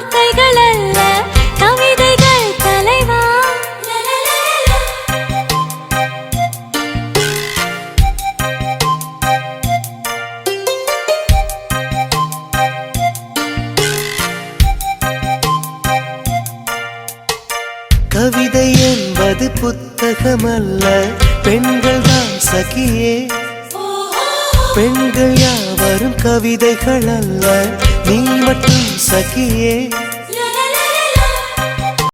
வார்த்தைகள் அல்ல கவிதைகள் தலைவா? கவிதை என்பது புத்தகம் அல்ல பெண்கள் தான் சகியே. பெண்கள் யாவரும் கவிதைகள் அல்ல सकिए।